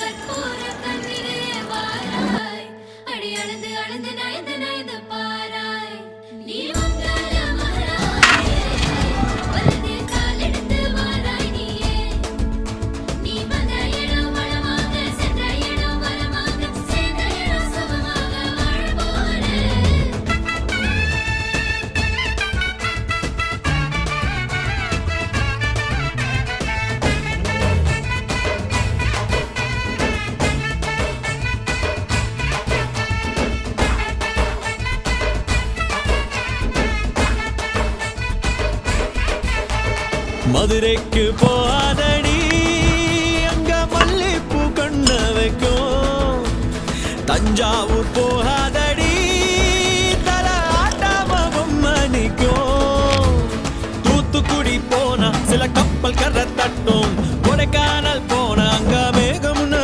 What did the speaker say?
கற்பூர கண்ணிலே வாராய். அடி அளந்து அளந்து நயந்து நயந்து பாராய். மதுரைக்கு போகாதடி. அங்க மல்லிப்பூ கண்ண வைக்கும். தஞ்சாவூர் போகாதடி. தல ஆட்டாம பொம்மனிக்கும் தூத்துக்குடி போனா சில கப்பல் கரத்த